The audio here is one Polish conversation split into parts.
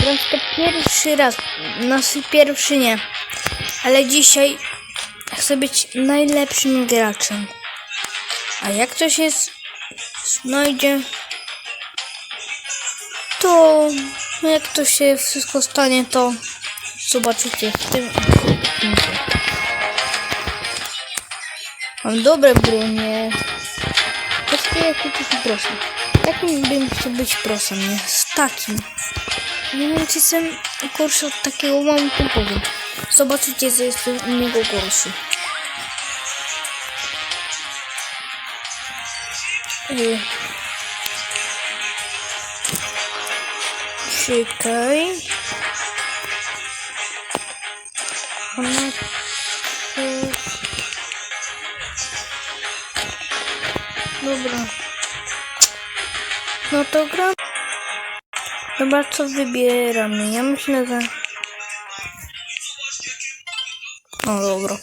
gram to pierwszy raz. Znaczy pierwszy nie. Ale dzisiaj chcę być najlepszym graczem. A jak to się z- znajdzie, to jak to się wszystko stanie, to zobaczycie w tym odcinku. Mam dobre bronie. Jakie to są proszę. Takim bym chciał być prosem, nie? Z takim. Nie wiem, czy jestem gorszy od takiego, mam powiem. Zobaczycie, że jestem u niego gorszy. Y. Czekaj. Ona... Dobra. No to gram. Dobra, co wybieramy? Ja myślę, że... No dobra.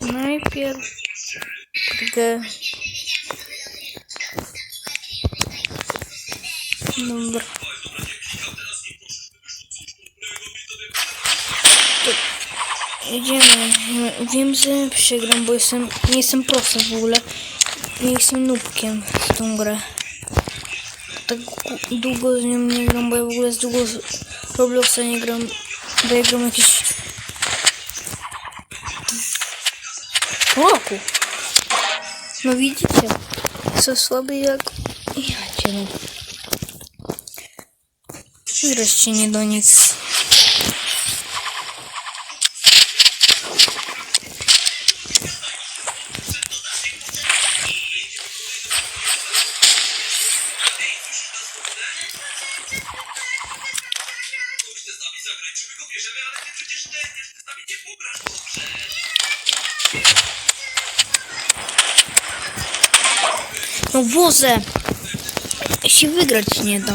Najpierw... G. Dobra. Idziemy. Wiem, że przegram, bo jestem, nie jestem prosem w ogóle. Nie jestem nubkiem w tą grę. Tak gu- długo z nią nie gram, bo ja w ogóle z długo z Robloxa nie gram. Bo ja gram jakieś... Pół roku. No widzicie, co słaby jak... Ja cię no. Wozę! się wygrać nie da.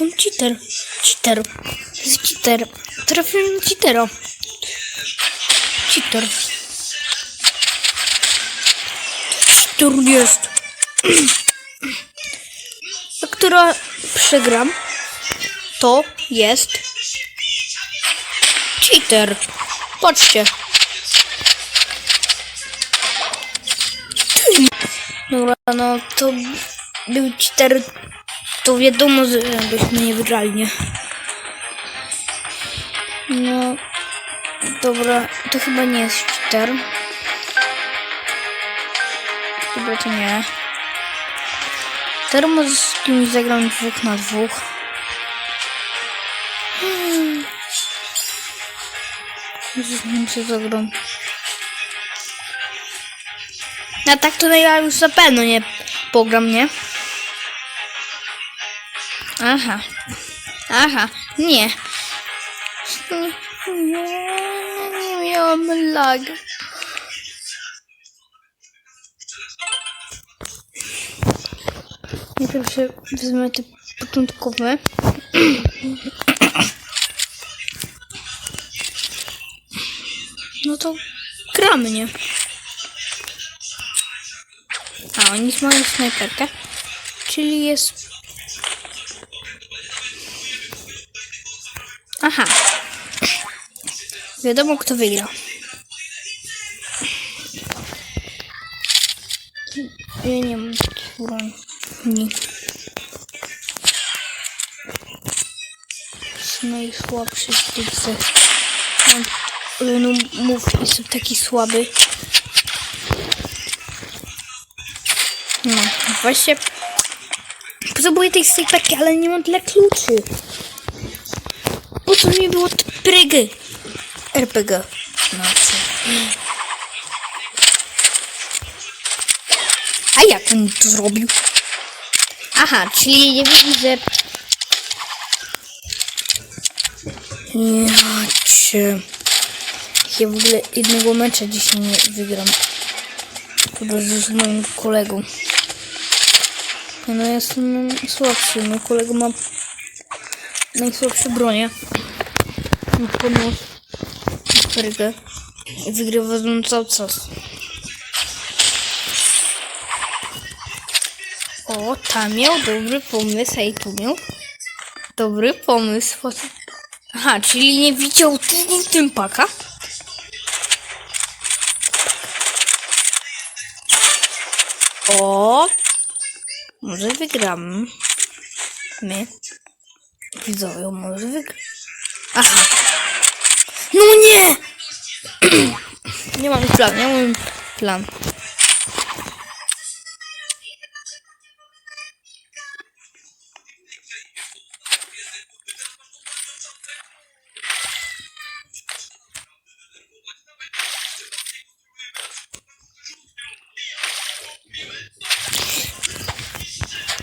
On cheater? Cheater. Jest cheater. Trafiłem cheatera. Cheater. Cheater jest. Ta, która przegram, to jest cheater. Patrzcie. Dobra, no to był cheater. To wiadomo, że byśmy nie wygrali, nie? No, dobra, to chyba nie jest cheater. Chyba to nie. Teraz może z kimś zagram dwóch na dwóch. Hmm. Z nim się zagram. A tak to ja już pewno nie pogram, nie? Aha. Aha. Nie. Miałam lag. Najpierw się wezmę te początkowe. No to gramy, nie? A, oni mają snajperkę. Czyli jest... Aha. Wiadomo, kto wygra. Ja nie mam takich. Jest najsłabszy z tych mów, jestem taki słaby. No, właśnie. Potrzebuję tej snajperki, ale nie mam tyle kluczy. Po co mi było prygy? RPG. Znaczy. A jak on to zrobił? Aha, czyli nie widzę. Ja cię. Ja w ogóle jednego mecza dzisiaj nie wygram. Chyba, że z moim kolegą. No ja jestem słabszy. Mój kolega ma najsłabsze bronie. Podnos. Rygę. I wygrywa z nim cały czas. O, tam miał dobry pomysł, a tu miał dobry pomysł. Aha, czyli nie widział tym, tym paka? O, może wygramy. My. Widzowie, może wygramy. Aha. No nie! nie mam plan, nie mam plan.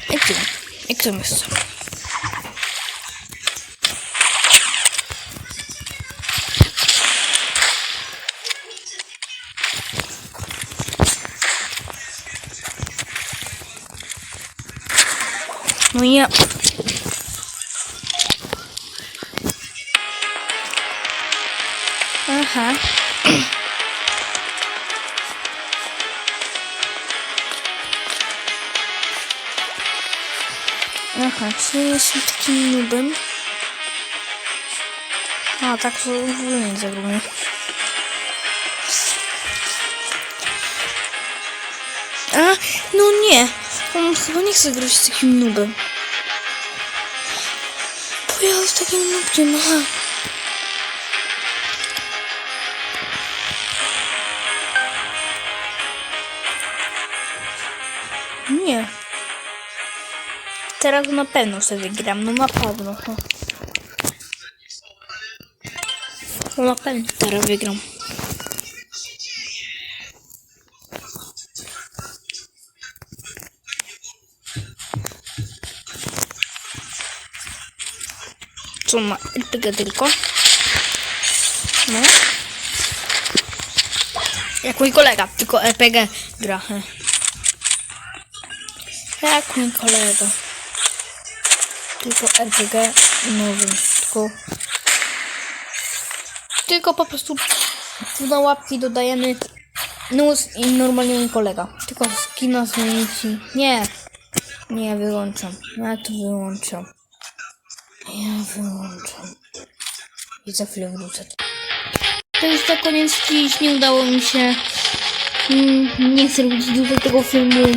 Jak to? Jak to? Ja... Aha. Aha, czyli jestem takim nubem. A, tak to w ogóle nie zagramy. A, no nie. On chyba nie chce grać z takim nubem. Pojechał z takim nubkiem, aha. Nie. Teraz na pewno sobie gram, no na pewno. No, no na pewno teraz wygram. Ma RPG tylko? No. Jak mój kolega, tylko RPG gra. Jak mój kolega. Tylko RPG nowy. Tylko. Tylko po prostu tu na łapki dodajemy nóż i normalnie mój kolega. Tylko skina zmienić. Nie. Nie, wyłączam. Ja to wyłączam. Ja wyłączam. I za chwilę wrócę. To już na koniec dziś nie udało mi się. Mm, Nie chcę robić długo tego filmu.